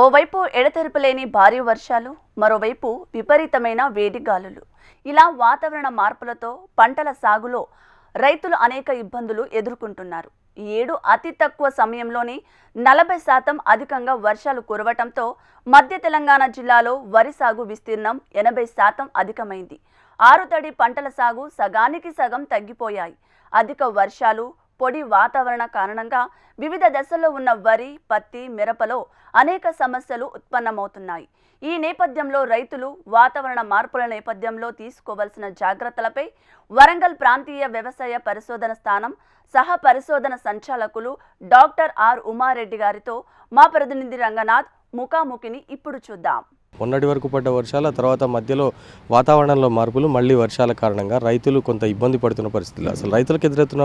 ఓవైపు ఎడతెరిపి లేని భారీ వర్షాలు మరోవైపు విపరీతమైన వేడి గాలులు ఇలా వాతావరణ మార్పులతో పంటల సాగులో రైతులు అనేక ఇబ్బందులు ఎదుర్కొంటున్నారు. ఈ ఏడు అతి తక్కువ సమయంలోనే నలభై శాతం అధికంగా వర్షాలు కురవటంతో మధ్య తెలంగాణ జిల్లాలో వరి సాగు విస్తీర్ణం ఎనభై శాతం అధికమైంది. ఆరుతడి పంటల సాగు సగానికి సగం తగ్గిపోయాయి. అధిక వర్షాలు పొడి వాతావరణ కారణంగా వివిధ దశల్లో ఉన్న వరి పత్తి మిరపలో అనేక సమస్యలు ఉత్పన్నమవుతున్నాయి. ఈ నేపథ్యంలో రైతులు వాతావరణ మార్పుల నేపథ్యంలో తీసుకోవాల్సిన జాగ్రత్తలపై వరంగల్ ప్రాంతీయ వ్యవసాయ పరిశోధన స్థానం సహ పరిశోధన సంచాలకులు డాక్టర్ ఆర్ ఉమారెడ్డి గారితో మా ప్రతినిధి రంగనాథ్ ముఖాముఖిని ఇప్పుడు చూద్దాం. మొన్నటి వరకు పడ్డ వర్షాల తర్వాత మధ్యలో వాతావరణంలో మార్పులు మళ్ళీ వర్షాల కారణంగా రైతులు కొంత ఇబ్బంది పడుతున్న పరిస్థితులు. అసలు రైతులకు ఎదురవుతున్న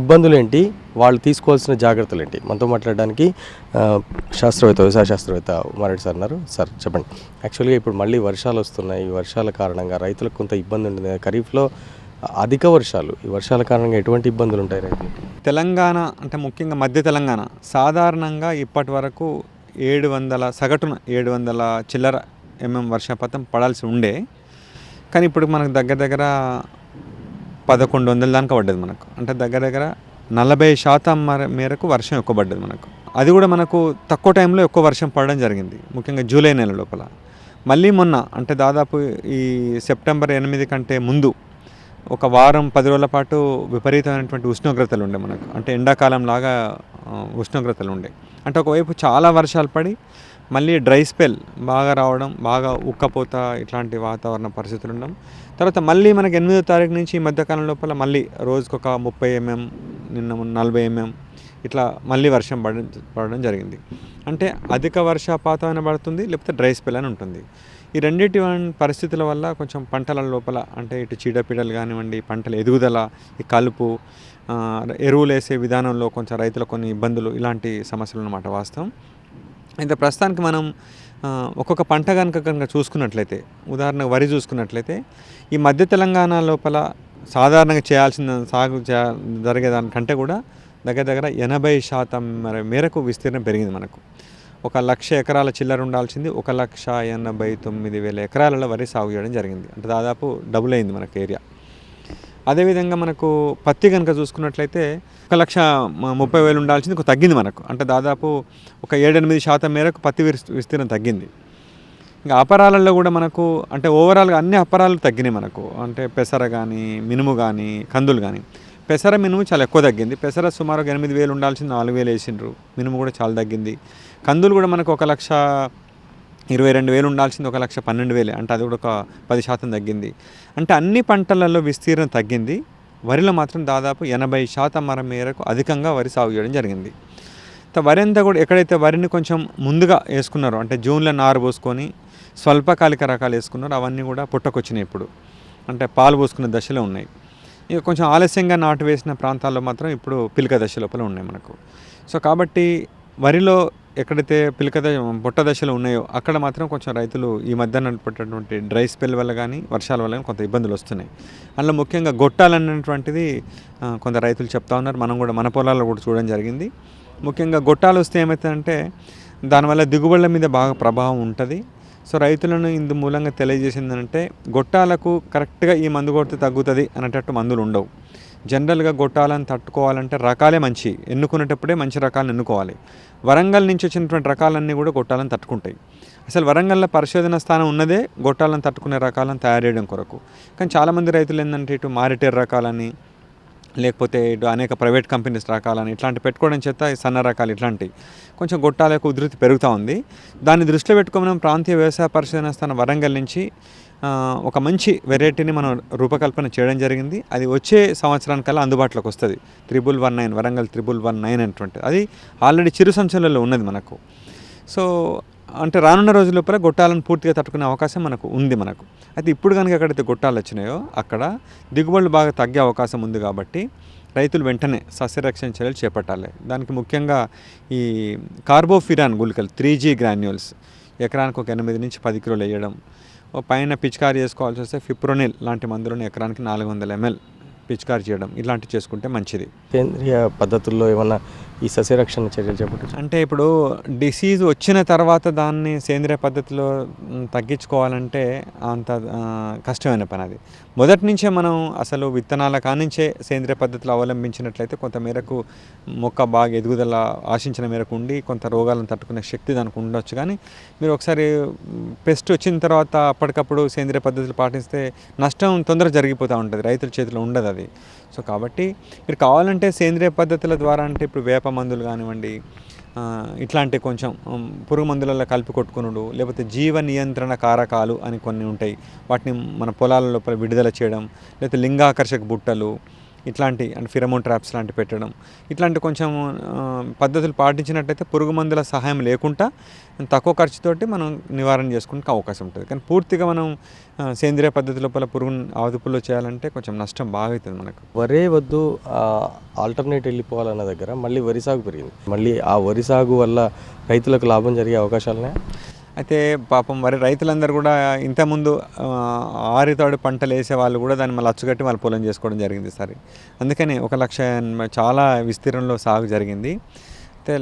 ఇబ్బందులు ఏంటి వాళ్ళు తీసుకోవాల్సిన జాగ్రత్తలు ఏంటి మనతో మాట్లాడడానికి శాస్త్రవేత్త వ్యవసాయ శాస్త్రవేత్త మారెడ్డి సార్ ఉన్నారు. సార్ చెప్పండి. యాక్చువల్గా ఇప్పుడు మళ్ళీ వర్షాలు వస్తున్నాయి. ఈ వర్షాల కారణంగా రైతులకు కొంత ఇబ్బంది ఉంటుంది. ఖరీఫ్లో అధిక వర్షాలు. ఈ వర్షాల కారణంగా ఎటువంటి ఇబ్బందులు ఉంటాయి రైతులు తెలంగాణ అంటే ముఖ్యంగా మధ్య తెలంగాణ. సాధారణంగా ఇప్పటి వరకు ఏడు వందల సగటున ఏడు వందల చిల్లర ఎంఎం వర్షపాతం పడాల్సి ఉండే. కానీ ఇప్పుడు మనకు దగ్గర దగ్గర పదకొండు వందల దాకా పడ్డది మనకు. అంటే దగ్గర దగ్గర నలభై శాతం మేరకు వర్షం ఎక్కువ పడ్డది మనకు. అది కూడా మనకు తక్కువ టైంలో ఎక్కువ వర్షం పడడం జరిగింది. ముఖ్యంగా జూలై నెల లోపల. మళ్ళీ మొన్న అంటే దాదాపు ఈ సెప్టెంబర్ ఎనిమిది కంటే ముందు ఒక వారం పది రోజుల పాటు విపరీతమైనటువంటి ఉష్ణోగ్రతలు ఉండే మనకు. అంటే ఎండాకాలం లాగా ఉష్ణోగ్రతలు ఉండే. అంటే ఒకవైపు చాలా వర్షాలు పడి మళ్ళీ డ్రై స్పెల్ బాగా రావడం బాగా ఉక్కపోత ఇట్లాంటి వాతావరణ పరిస్థితులు ఉండడం. తర్వాత మళ్ళీ మనకి ఎనిమిదో తారీఖు నుంచి ఈ మధ్యకాలం లోపల మళ్ళీ రోజుకొక ముప్పై ఎంఎం నిన్న నలభై ఎంఎం ఇట్లా మళ్ళీ వర్షం పడడం పడడం జరిగింది. అంటే అధిక వర్షపాతం అని పడుతుంది లేకపోతే డ్రై స్పెల్ అని ఉంటుంది. ఈ రెండింటి పరిస్థితుల వల్ల కొంచెం పంటల లోపల అంటే ఇటు చీడపీడలు కానివ్వండి పంటల ఎదుగుదల ఈ కలుపు ఎరువులు వేసే విధానంలో కొంచెం రైతులకు కొన్ని ఇబ్బందులు ఇలాంటి సమస్యలు అన్నమాట వాస్తవం. అయితే ప్రస్తుతానికి మనం ఒక్కొక్క పంట కనుక కనుక చూసుకున్నట్లయితే ఉదాహరణ వరి చూసుకున్నట్లయితే ఈ మధ్య తెలంగాణ లోపల సాధారణంగా చేయాల్సిన సాగు చే జరిగేదానికంటే కూడా దగ్గర దగ్గర ఎనభై శాతం మేరకు విస్తీర్ణం పెరిగింది మనకు. ఒక లక్ష ఎకరాల చిల్లర ఉండాల్సింది. ఒక లక్ష ఎనభై తొమ్మిది వేల ఎకరాలలో వరి సాగు చేయడం జరిగింది. అంటే దాదాపు డబుల్ అయింది మనకు ఏరియా. అదేవిధంగా మనకు పత్తి కనుక చూసుకున్నట్లయితే ఒక లక్ష ముప్పై వేలు ఉండాల్సింది ఒక తగ్గింది మనకు. అంటే దాదాపు ఒక ఏడెనిమిది శాతం మేరకు పత్తి విస్తీర్ణం తగ్గింది. ఇంకా అపరాలలో కూడా మనకు అంటే ఓవరాల్గా అన్ని అపరాలు తగ్గినాయి మనకు. అంటే పెసర కానీ మినుము కానీ కందులు కానీ పెసర మినుము చాలా ఎక్కువ తగ్గింది. పెసర సుమారు ఎనిమిది వేలు ఉండాల్సింది నాలుగు వేలు వేసిండ్రు. మినుము కూడా చాలా తగ్గింది. కందులు కూడా మనకు ఒక లక్ష ఇరవై రెండు వేలు ఉండాల్సింది ఒక లక్ష పన్నెండు వేలే. అంటే అది కూడా ఒక పది శాతం తగ్గింది. అంటే అన్ని పంటలలో విస్తీర్ణం తగ్గింది. వరిలో మాత్రం దాదాపు ఎనభై శాతం మర మేరకు అధికంగా వరి సాగు చేయడం జరిగింది. త- వరి అంతా కూడా ఎక్కడైతే వరిని కొంచెం ముందుగా వేసుకున్నారో అంటే జూన్లో నారు పోసుకొని స్వల్పకాలిక రకాలు వేసుకున్నారో అవన్నీ కూడా పుట్టకొచ్చినాయి ఇప్పుడు. అంటే పాలు పోసుకునే దశలో ఉన్నాయి. ఇక కొంచెం ఆలస్యంగా నాటు వేసిన ప్రాంతాల్లో మాత్రం ఇప్పుడు పిలిక దశ లోపల ఉన్నాయి మనకు. సో కాబట్టి వరిలో ఎక్కడైతే పిలక దశ పొట్ట దశలు ఉన్నాయో అక్కడ మాత్రం కొంచెం రైతులు ఈ మధ్య నడిపేటటువంటి డ్రై స్పెల్ వల్ల కానీ వర్షాల వల్ల కానీ కొంత ఇబ్బందులు వస్తున్నాయి. అందులో ముఖ్యంగా గొట్టాలన్నటువంటిది కొంత రైతులు చెప్తా ఉన్నారు. మనం కూడా మన పొలాల్లో కూడా చూడడం జరిగింది. ముఖ్యంగా గొట్టాలు వస్తే ఏమవుతుందంటే దానివల్ల దిగుబడుల మీద బాగా ప్రభావం ఉంటుంది. సో రైతులను ఇందు మూలంగా తెలియజేసింది అంటే గొట్టాలకు కరెక్ట్గా ఈ మందు కొడితే తగ్గుతుంది అనేటట్టు మందులు ఉండవు. జనరల్గా గొట్టాలను తట్టుకోవాలంటే రకాలే మంచి ఎన్నుకునేటప్పుడే మంచి రకాలను ఎన్నుకోవాలి. వరంగల్ నుంచి వచ్చినటువంటి రకాలన్నీ కూడా గొట్టాలను తట్టుకుంటాయి. అసలు వరంగల్లో పరిశోధన స్థానం ఉన్నదే గొట్టాలను తట్టుకునే రకాలను తయారు చేయడం కొరకు. కానీ చాలామంది రైతులు ఏంటంటే ఇటు మారిటేర్ రకాలని లేకపోతే ఇటు అనేక ప్రైవేట్ కంపెనీస్ రకాలని ఇట్లాంటి పెట్టుకోవడం చేత సన్న రకాలు ఇట్లాంటివి కొంచెం గొట్టాల యొక్క ఉధృతి పెరుగుతూ ఉంది. దాన్ని దృష్టిలో పెట్టుకొని మనం ప్రాంతీయ వ్యవసాయ పరిశోధన స్థానం వరంగల్ నుంచి ఒక మంచి వెరైటీని మనం రూపకల్పన చేయడం జరిగింది. అది వచ్చే సంవత్సరానికల్లా అందుబాటులోకి వస్తుంది. Triple one nine Warangal triple one nine అటువంటిది అది ఆల్రెడీ చిరు సంచులలో ఉన్నది మనకు. సో అంటే రానున్న రోజు లోపల గొట్టాలను పూర్తిగా తట్టుకునే అవకాశం మనకు ఉంది మనకు. అయితే ఇప్పుడు కనుక ఎక్కడైతే గొట్టాలు వచ్చినాయో అక్కడ దిగుబడులు బాగా తగ్గే అవకాశం ఉంది కాబట్టి రైతులు వెంటనే సస్యరక్షణ చర్యలు చేపట్టాలి. దానికి ముఖ్యంగా ఈ కార్బోఫిరాన్ గుళికలు త్రీ జీ గ్రాన్యూల్స్ ఎకరానికి ఒక ఎనిమిది నుంచి పది కిలోలు వేయడం పైన పిచికారీ చేసుకోవాల్సి వస్తే ఫిప్రోనిల్ లాంటి మందులను ఎకరానికి నాలుగు వందల ఎంఎల్. పిచికారి చేయడం ఇలాంటివి చేసుకుంటే మంచిది. కేంద్రీయ పద్ధతుల్లో ఏమన్నా ఈ సస్యరక్షణ చర్యలు చేపట్టచ్చు అంటే ఇప్పుడు డిసీజ్ వచ్చిన తర్వాత దాన్ని సేంద్రియ పద్ధతిలో తగ్గించుకోవాలంటే అంత కష్టమైన పని అది. మొదటి నుంచే మనం అసలు విత్తనాల కానించే సేంద్రియ పద్ధతులు అవలంబించినట్లయితే కొంత మేరకు మొక్క బాగా ఎదుగుదల ఆశించిన మేరకు ఉండి కొంత రోగాలను తట్టుకునే శక్తి దానికి ఉండొచ్చు. కానీ మీరు ఒకసారి పెస్ట్ వచ్చిన తర్వాత అప్పటికప్పుడు సేంద్రియ పద్ధతులు పాటిస్తే నష్టం తొందరగా జరిగిపోతూ ఉంటుంది. రైతుల చేతిలో ఉండదు అది. సో కాబట్టి మీరు కావాలంటే సేంద్రియ పద్ధతుల ద్వారా అంటే ఇప్పుడు వేప మందులు కానివ్వండి ఇట్లాంటి కొంచెం పురుగు మందులలో కలిపి కొట్టుకునుడు లేకపోతే జీవ నియంత్రణ కారకాలు అని కొన్ని ఉంటాయి. వాటిని మన పొలాల లోపల విడుదల చేయడం లేకపోతే లింగాకర్షక బుట్టలు ఇట్లాంటి అండ్ ఫిరమోన్ ట్రాప్స్ లాంటి పెట్టడం. ఇట్లాంటి కొంచెం పద్ధతులు పాటించినట్టయితే పురుగు మందుల సహాయం లేకుండా తక్కువ ఖర్చుతోటి మనం నివారణ చేసుకునే అవకాశం ఉంటుంది. కానీ పూర్తిగా మనం సేంద్రియ పద్ధతి లోపల పురుగు అదుపులో చేయాలంటే కొంచెం నష్టం బాగా అవుతుంది మనకు. వరే వద్దు ఆల్టర్నేట్ వెళ్ళిపోవాలన్న దగ్గర మళ్ళీ వరి సాగు పెరిగింది. మళ్ళీ ఆ వరి సాగు వల్ల రైతులకు లాభం జరిగే అవకాశాలనే అయితే పాపం మరి రైతులందరూ కూడా ఇంతకుముందు ఆరితోడి పంటలు వేసే వాళ్ళు కూడా దాన్ని మళ్ళీ అచ్చుకట్టి వాళ్ళు పొలం చేసుకోవడం జరిగింది సరే. అందుకని ఒక లక్ష చాలా విస్తీర్ణంలో సాగు జరిగింది. అయితే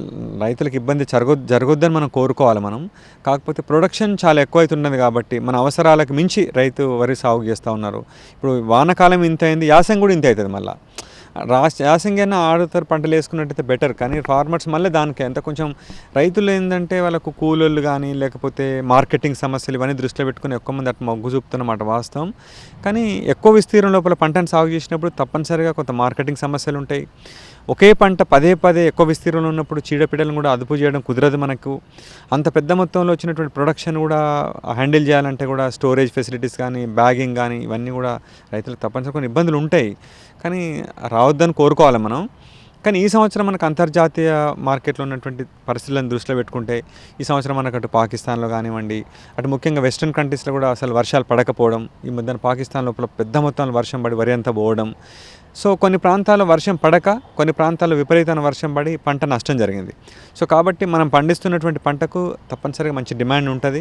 రైతులకు ఇబ్బంది జరగ జరగొద్దని మనం కోరుకోవాలి మనం. కాకపోతే ప్రొడక్షన్ చాలా ఎక్కువ అవుతున్నది కాబట్టి మన అవసరాలకు మించి రైతు వరి సాగు చేస్తూ ఉన్నారు. ఇప్పుడు వానకాలం ఇంత అయింది యాసం కూడా ఇంత అవుతుంది మళ్ళీ. యాసంగైనా ఆడుతారు పంటలు వేసుకున్నట్టయితే బెటర్ కానీ ఫార్మర్స్ మళ్ళీ దానికి ఎంత కొంచెం రైతులు ఏంటంటే వాళ్ళకు కూలోళ్ళు కానీ లేకపోతే మార్కెటింగ్ సమస్యలు ఇవన్నీ దృష్టిలో పెట్టుకుని ఎక్కువ మంది అట్లా మొగ్గు చూపుతున్నమాట వాస్తవం. కానీ ఎక్కువ విస్తీర్ణం లోపల పంటను సాగు చేసినప్పుడు తప్పనిసరిగా కొంత మార్కెటింగ్ సమస్యలు ఉంటాయి. ఒకే పంట పదే పదే ఎక్కువ విస్తీర్ణంలో ఉన్నప్పుడు చీడపీడలను కూడా అదుపు చేయడం కుదరదు మనకు. అంత పెద్ద మొత్తంలో వచ్చినటువంటి ప్రొడక్షన్ కూడా హ్యాండిల్ చేయాలంటే కూడా స్టోరేజ్ ఫెసిలిటీస్ కానీ బ్యాగింగ్ కానీ ఇవన్నీ కూడా రైతులకు తప్పనిసరిగా కొన్ని ఇబ్బందులు ఉంటాయి. కానీ రావద్దని కోరుకోవాలి మనం. కానీ ఈ సంవత్సరం మనకు అంతర్జాతీయ మార్కెట్లో ఉన్నటువంటి పరిస్థితులను దృష్టిలో పెట్టుకుంటే ఈ సంవత్సరం మనకు అటు పాకిస్తాన్లో కానివ్వండి అటు ముఖ్యంగా వెస్ట్రన్ కంట్రీస్లో కూడా అసలు వర్షాలు పడకపోవడం ఈ మధ్యన పాకిస్తాన్ లోపల పెద్ద మొత్తంలో వర్షం పడి వరి అంతా పోవడం సో కొన్ని ప్రాంతాల్లో వర్షం పడక కొన్ని ప్రాంతాల్లో విపరీతమైన వర్షం పడి పంట నష్టం జరిగింది. సో కాబట్టి మనం పండిస్తున్నటువంటి పంటకు తప్పనిసరిగా మంచి డిమాండ్ ఉంటుంది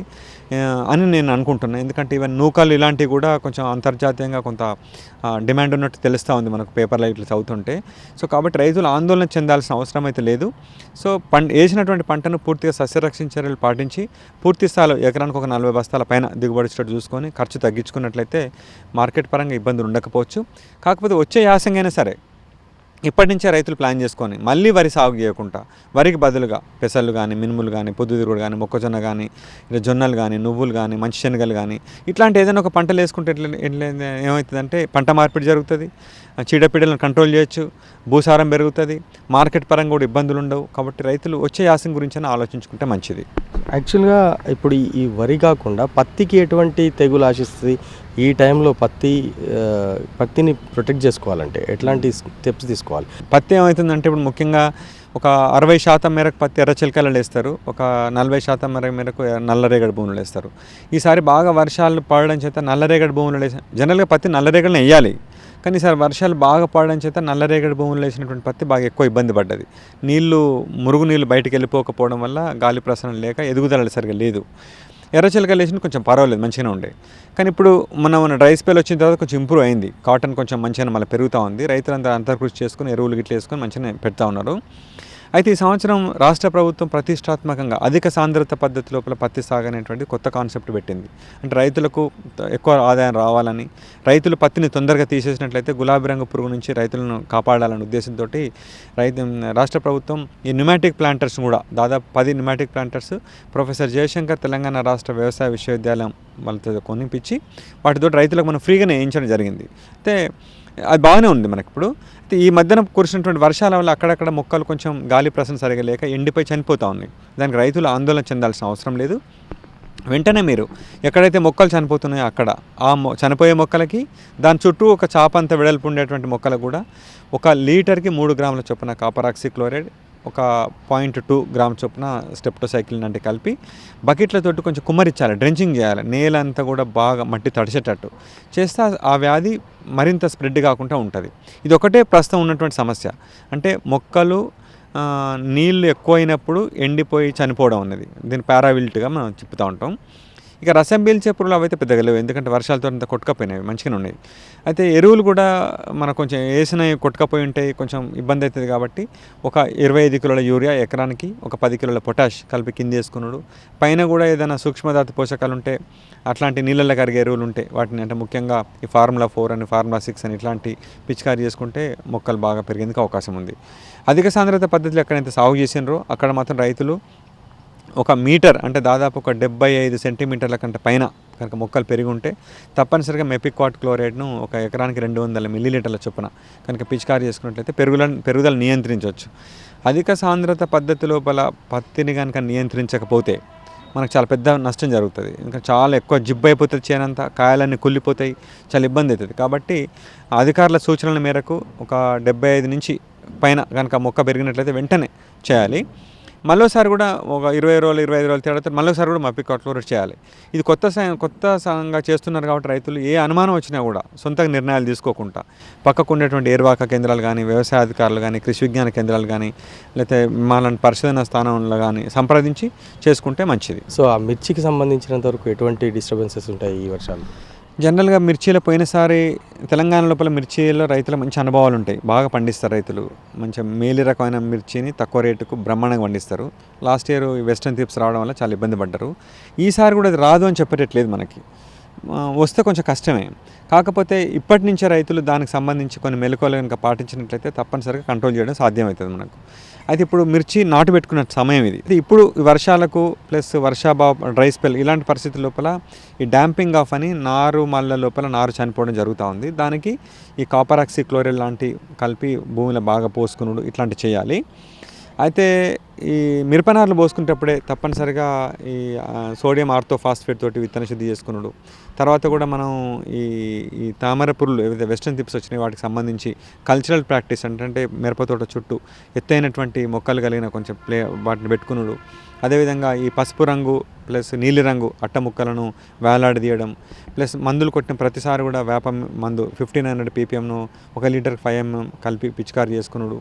అని నేను అనుకుంటున్నాను ఎందుకంటే ఈవెన్ నూకలు ఇలాంటివి కూడా కొంచెం అంతర్జాతీయంగా కొంత డిమాండ్ ఉన్నట్టు తెలుస్తూ ఉంది మనకు పేపర్లో ఇట్లా చదువుతుంటే. సో కాబట్టి రైతులు ఆందోళన చెందాల్సిన అవసరం అయితే లేదు. సో పంట వేసినటువంటి పంటను పూర్తిగా సస్యరక్షణ చర్యలు పాటించి పూర్తి స్థాయిలో ఎకరానికి ఒక నలభై బస్తాల పైన దిగుబడి చూసుకొని ఖర్చు తగ్గించుకున్నట్లయితే మార్కెట్ పరంగా ఇబ్బందులు ఉండకపోవచ్చు. కాకపోతే వచ్చే అయినా సరే. ఇప్పటి నుంచే రైతులు ప్లాన్ చేసుకొని మళ్ళీ వరి సాగు చేయకుండా వరికి బదులుగా పెసలు కానీ మినుములు కానీ పొద్దుతిరుగుడు కానీ మొక్కజొన్న కానీ ఇలా జొన్నలు కానీ నువ్వులు కానీ మంచి శనగలు కానీ ఇట్లాంటి ఏదైనా ఒక పంటలు వేసుకుంటే ఎట్లా ఎట్లా ఏమవుతుందంటే పంట మార్పిడి జరుగుతుంది చీడపీడలను కంట్రోల్ చేయొచ్చు భూసారం పెరుగుతుంది మార్కెట్ పరంగా కూడా ఇబ్బందులు ఉండవు. కాబట్టి రైతులు వచ్చే యాసం గురించి ఆలోచించుకుంటే మంచిది. యాక్చువల్గా ఇప్పుడు ఈ వరి కాకుండా పత్తికి ఎటువంటి తెగులు ఆశిస్తుంది? ఈ టైంలో పత్తి పత్తిని ప్రొటెక్ట్ చేసుకోవాలంటే ఎట్లాంటి స్టెప్స్ తీసుకోవాలి? పత్తి ఏమవుతుందంటే ఇప్పుడు ముఖ్యంగా ఒక అరవై శాతం మేరకు పత్తి ఎర్ర చిలకలు వేస్తారు ఒక నలభై శాతం మేర మేరకు నల్లరేగడి భూములు వేస్తారు ఈసారి బాగా వర్షాలు పడడం చేత నల్లరేగడి భూములు వేసి జనరల్గా పత్తి నల్లరేగడిని వేయాలి కానీ ఈసారి వర్షాలు బాగా పడడం చేత నల్లరేగడి భూములు వేసినటువంటి పత్తి బాగా ఎక్కువ ఇబ్బంది పడ్డది. నీళ్ళు మురుగు నీళ్ళు బయటకు వెళ్ళిపోకపోవడం వల్ల గాలి ప్రసరణ లేక ఎదుగుదల సరిగా లేదు. ఎర్ర చిలకలు వేసిన కొంచెం పర్వాలేదు మంచిగానే ఉండే. కానీ ఇప్పుడు మనం రైస్ స్పెల్ వచ్చిన తర్వాత కొంచెం ఇంప్రూవ్ అయింది. కాటన్ కొంచెం మంచిగా మళ్ళీ పెరుగుతూ ఉంది. రైతులంతా అంతర్కృషి చేసుకుని ఎరువులు గిట్లు వేసుకొని మంచిగానే పెడతా ఉన్నారు. అయితే ఈ సంవత్సరం రాష్ట్ర ప్రభుత్వం ప్రతిష్టాత్మకంగా అధిక సాంద్రత పద్ధతి లోపల పత్తి సాగు అనేటువంటి కొత్త కాన్సెప్ట్ పెట్టింది. అంటే రైతులకు ఎక్కువ ఆదాయం రావాలని రైతులు పత్తిని తొందరగా తీసేసినట్లయితే గులాబీ రంగు పురుగు నుంచి రైతులను కాపాడాలనే ఉద్దేశంతో రైతు రాష్ట్ర ప్రభుత్వం ఈ న్యూమాటిక్ ప్లాంటర్స్ కూడా దాదాపు పది pneumatic planters professor Jayashankar Telangana రాష్ట్ర వ్యవసాయ విశ్వవిద్యాలయం వాళ్ళతో కొనిపించి వాటితో రైతులకు మనం ఫ్రీగా వేయించడం జరిగింది. అయితే అది బాగానే ఉంది మనకి ఇప్పుడు. అయితే ఈ మధ్యన కురిసినటువంటి వర్షాల వల్ల అక్కడక్కడ మొక్కలు కొంచెం గాలి ప్రసరణ సరిగా లేక ఎండిపోయి చనిపోతూ ఉన్నాయి. దానికి రైతులు ఆందోళన చెందాల్సిన అవసరం లేదు. వెంటనే మీరు ఎక్కడైతే మొక్కలు చనిపోతున్నాయో అక్కడ ఆ మొ చనిపోయే మొక్కలకి దాని చుట్టూ ఒక చాపంత వెడల్పు ఉండేటువంటి మొక్కలకు కూడా ఒక లీటర్కి మూడు గ్రాముల చొప్పున కాపర్ ఆక్సిక్లోరైడ్ ఒక పాయింట్ టూ గ్రామ్ చొప్పున స్టెప్టోసైకిల్ అంటే కలిపి బకెట్లతోటి కొంచెం కుమ్మరిచ్చాలి డ్రెంచింగ్ చేయాలి. నేల అంతా కూడా బాగా మట్టి తడిచేటట్టు చేస్తే ఆ- వ్యాధి మరింత స్ప్రెడ్ కాకుండా ఉంటుంది. ఇది ఒకటే ప్రస్తుతం ఉన్నటువంటి సమస్య. అంటే మొక్కలు నీళ్ళు నీళ్ళు ఎక్కువైనప్పుడు ఎండిపోయి చనిపోవడం అనేది. దీన్ని పారావిల్ట్గా మనం చెప్తూ ఉంటాం. ఇక రసం పీల్చే పురుగులు అవైతే పెద్దగా లేవు. ఎందుకంటే వర్షాలతో అంత కొట్టుకపోయినవి మంచిగానే ఉన్నాయి. అయితే ఎరువులు కూడా మనకు కొంచెం వేసినవి కొట్టుకపోయి ఉంటాయి కొంచెం ఇబ్బంది అవుతుంది కాబట్టి ఒక ఇరవై ఐదు కిలోల యూరియా ఎకరానికి ఒక పది కిలోల పొటాష్ కలిపి కింద వేసుకున్నాడు. పైన కూడా ఏదైనా సూక్ష్మధాతు పోషకాలు ఉంటే అట్లాంటి నీళ్ళల్లో కరిగే ఎరువులు ఉంటాయి వాటిని అంటే ముఖ్యంగా ఈ ఫార్ములా ఫోర్ అని ఫార్ములా సిక్స్ అని ఇట్లాంటి పిచికారి చేసుకుంటే మొక్కలు బాగా పెరిగేందుకు అవకాశం ఉంది. అధిక సాంద్రత పద్ధతిలో ఎక్కడైతే సాగు చేసినారో అక్కడ మాత్రం రైతులు ఒక మీటర్ అంటే దాదాపు ఒక డెబ్బై ఐదు సెంటీమీటర్ల కంటే పైన కనుక మొక్కలు పెరిగి ఉంటే తప్పనిసరిగా మెపిక్వాట్ క్లోరైడ్ను ఒక ఎకరానికి రెండు వందల మిల్లీలీటర్ల చొప్పున కనుక పిచికారీ చేసుకున్నట్లయితే పెరుగుల పెరుగుదల నియంత్రించవచ్చు. అధిక సాంద్రత పద్ధతి లోపల పత్తిని కనుక నియంత్రించకపోతే మనకు చాలా పెద్ద నష్టం జరుగుతుంది. ఇంకా చాలా ఎక్కువ జిబ్బు అయిపోతుంది చేయనంత కాయలన్నీ కుళ్ళిపోతాయి చాలా ఇబ్బంది అవుతుంది కాబట్టి అధికారుల సూచనల మేరకు ఒక డెబ్బై ఐదు నుంచి పైన కనుక మొక్క పెరిగినట్లయితే వెంటనే చేయాలి. మళ్ళీసారి కూడా ఒక ఇరవై రోజులు ఇరవై ఐదు రోజులు తేడా మళ్ళీసారి కూడా మప్పి క్లోరైడ్ చేయాలి. ఇది కొత్త కొత్త సంఘంగా చేస్తున్నారు కాబట్టి రైతులు ఏ అనుమానం వచ్చినా కూడా సొంతంగా నిర్ణయాలు తీసుకోకుండా పక్కకు ఉండేటువంటి ఏర్వాక కేంద్రాలు కానీ వ్యవసాయ అధికారులు కానీ కృషి విజ్ఞాన కేంద్రాలు కానీ లేకపోతే మాలాంటి పరిశోధన స్థానంలో కానీ సంప్రదించి చేసుకుంటే మంచిది. సో ఆ మిర్చికి సంబంధించినంత వరకు ఎటువంటి డిస్టర్బెన్సెస్ ఉంటాయి ఈ వర్షాలు? జనరల్గా మిర్చీలో పోయినసారి తెలంగాణ లోపల మిర్చీలో రైతుల మంచి అనుభవాలు ఉంటాయి బాగా పండిస్తారు రైతులు. మంచి మేలి రకమైన మిర్చిని తక్కువ రేటుకు బ్రహ్మాండంగా పండిస్తారు. లాస్ట్ ఇయర్ వెస్ట్రన్ టిప్స్ రావడం వల్ల చాలా ఇబ్బంది పడ్డారు. ఈసారి కూడా అది రాదు అని చెప్పేటట్లేదు మనకి. వస్తే కొంచెం కష్టమే. కాకపోతే ఇప్పటి నుంచే రైతులు దానికి సంబంధించి కొన్ని మెలకువలు కనుక పాటించినట్లయితే తప్పనిసరిగా కంట్రోల్ చేయడం సాధ్యమవుతుంది మనకు. అయితే ఇప్పుడు మిర్చి నాటు పెట్టుకున్న సమయం ఇది. ఇప్పుడు వర్షాలకు ప్లస్ వర్షాభావ డ్రై స్పెల్ ఇలాంటి పరిస్థితుల లోపల ఈ డ్యాంపింగ్ ఆఫ్ అని నారు మళ్ళ లోపల నారు చనిపోవడం జరుగుతూ ఉంది. దానికి ఈ కాపర్ ఆక్సీ క్లోరైడ్ లాంటి కలిపి భూమిలో బాగా పోసుకునుడు ఇట్లాంటి చేయాలి. అయితే ఈ మిరపనారులు పోసుకునేటప్పుడే తప్పనిసరిగా ఈ సోడియం సోడియం ఆర్థోఫాస్ఫేట్ తోటి విత్తన శుద్ధి చేసుకున్నాడు తర్వాత కూడా మనం ఈ ఈ తామర పురులు ఏవైతే వెస్ట్రన్ టిప్స్ వచ్చినాయి వాటికి సంబంధించి కల్చరల్ ప్రాక్టీస్ అంటే మిరప తోట చుట్టూ ఎత్తైనటువంటి మొక్కలు కలిగిన కొంచెం ప్లే వాటిని పెట్టుకున్నాడు అదేవిధంగా ఈ పసుపు రంగు ప్లస్ నీలిరంగు అట్ట ముక్కలను వేలాడదీయడం ప్లస్ మందులు కొట్టిన ప్రతిసారి కూడా వేప మందు ఫిఫ్టీన్ హండ్రెడ్ పీపీఎంను ఒక లీటర్ ఫైవ్ ఎంఎం కలిపి పిచికారి చేసుకున్నాడు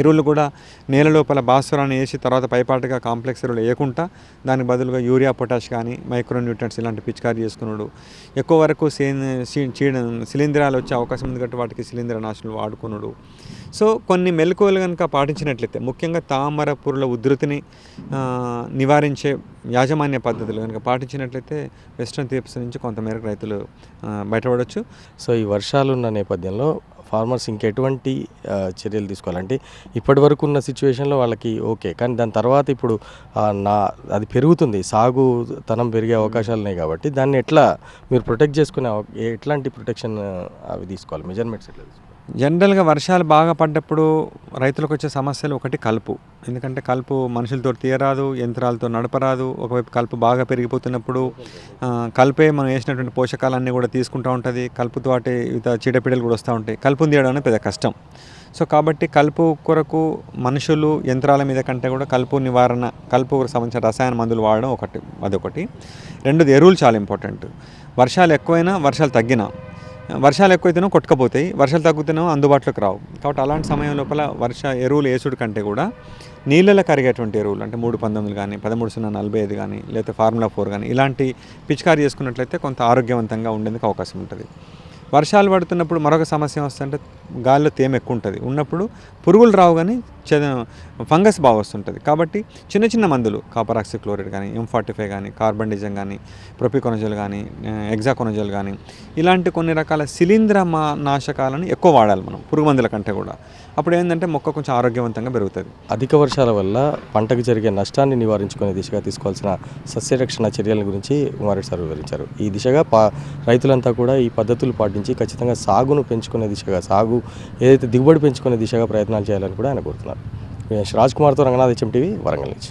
ఎరువులు కూడా నేల లోపల భాస్వరాన్ని వేసి తర్వాత పైపాటుగా కాంప్లెక్స్ ఎరువులు వేయకుండా దానికి బదులుగా యూరియా పొటాష్ కానీ మైక్రోన్యూట్రిన్స్ ఇలాంటి పిచికారీ చేసుకున్నాడు. ఎక్కువ వరకు సేన్ శిలీంధ్రాలు వచ్చే అవకాశం ఉంది కాబట్టి వాటికి శిలీంధ్ర నాశనం వాడుకున్నాడు. సో కొన్ని మెలకువలు కనుక పాటించినట్లయితే ముఖ్యంగా తామర పురుల ఉధృతిని నివారించే యాజమాన్య పద్ధతులు కనుక పాటించినట్లయితే వెస్ట్రన్ తీప్స్ నుంచి కొంతమేరకు రైతులు బయటపడవచ్చు సో ఈ వర్షాలున్న నేపథ్యంలో ఫార్మర్స్ ఇంకెటువంటి చర్యలు తీసుకోవాలంటే ఇప్పటి వరకు ఉన్న సిచ్యువేషన్లో వాళ్ళకి ఓకే. కానీ దాని తర్వాత ఇప్పుడు నా అది పెరుగుతుంది. సాగు తనం పెరిగే అవకాశాలు ఉన్నాయి కాబట్టి దాన్ని ఎట్లా మీరు ప్రొటెక్ట్ చేసుకునే ఎట్లాంటి ప్రొటెక్షన్ అవి తీసుకోవాలి? మెజర్మెంట్స్ ఎట్లా తీసుకోవాలి? జనరల్గా వర్షాలు బాగా పడ్డప్పుడు రైతులకు వచ్చే సమస్యలు ఒకటి కలుపు. ఎందుకంటే కలుపు మనుషులతో తీయరాదు యంత్రాలతో నడపరాదు. ఒకవైపు కలుపు బాగా పెరిగిపోతున్నప్పుడు కలుపే మనం వేసినటువంటి పోషకాలన్నీ కూడా తీసుకుంటూ ఉంటుంది. కలుపుతో అటు ఇత చీడపీడలు కూడా వస్తూ ఉంటాయి. కలుపుని తీయడం అనేది పెద్ద కష్టం. సో కాబట్టి కలుపు కొరకు మనుషులు యంత్రాల మీద కంటే కూడా కలుపు నివారణ కలుపుకు సంబంధించిన రసాయన మందులు వాడడం ఒకటి అదొకటి. రెండోది ఎరువులు చాలా ఇంపార్టెంట్. వర్షాలు ఎక్కువైనా వర్షాలు తగ్గినా వర్షాలు ఎక్కువైతేనో కొట్టుకపోతాయి వర్షాలు తగ్గుతేనో అందుబాటులోకి రావు. కాబట్టి అలాంటి సమయం లోపల వర్ష ఎరువులు వేసుడు కంటే కూడా నీళ్ళలో కరిగేటువంటి ఎరువులు అంటే మూడు పంతొమ్మిది కానీ పదమూడు సున్నా నలభై ఐదు కానీ లేకపోతే ఫార్ములా ఫోర్ కానీ ఇలాంటి పిచికారి చేసుకున్నట్లయితే కొంత ఆరోగ్యవంతంగా ఉండేందుకు అవకాశం ఉంటుంది. వర్షాలు పడుతున్నప్పుడు మరొక సమస్య వస్తుంటే గాలిలో తేమ ఎక్కువ ఉంటుంది. ఉన్నప్పుడు పురుగులు రావు కానీ ఫంగస్ బాగా వస్తుంటుంది. కాబట్టి చిన్న చిన్న మందులు కాపర్ క్లోరైడ్ కానీ ఎం ఫార్టీ ఫైవ్ కానీ కార్బన్ డిజం కానీ ప్రొపికొనజల్ కానీ ఎగ్జాకొనజల్ కానీ ఇలాంటి కొన్ని రకాల శిలీంద్ర మా నాశకాలను ఎక్కువ వాడాలి మనం పురుగు మందుల కంటే కూడా. అప్పుడు ఏంటంటే మొక్క కొంచెం ఆరోగ్యవంతంగా పెరుగుతుంది. అధిక వర్షాల వల్ల పంటకు జరిగే నష్టాన్ని నివారించుకునే దిశగా తీసుకోవాల్సిన సస్యరక్షణ చర్యల గురించి కుమారెడ్డి సార్ వివరించారు. ఈ దిశగా పా రైతులంతా కూడా ఈ పద్ధతులు పాటించి ఖచ్చితంగా సాగును పెంచుకునే దిశగా సాగు ఏదైతే దిగుబడి పెంచుకునే దిశగా ప్రయత్నాలు చేయాలని కూడా ఆయన కోరుతున్నారు. రాజ్ కుమార్తో రంగనాథ్ హెచ్ఎం టీవీ వరంగల్ నుంచి.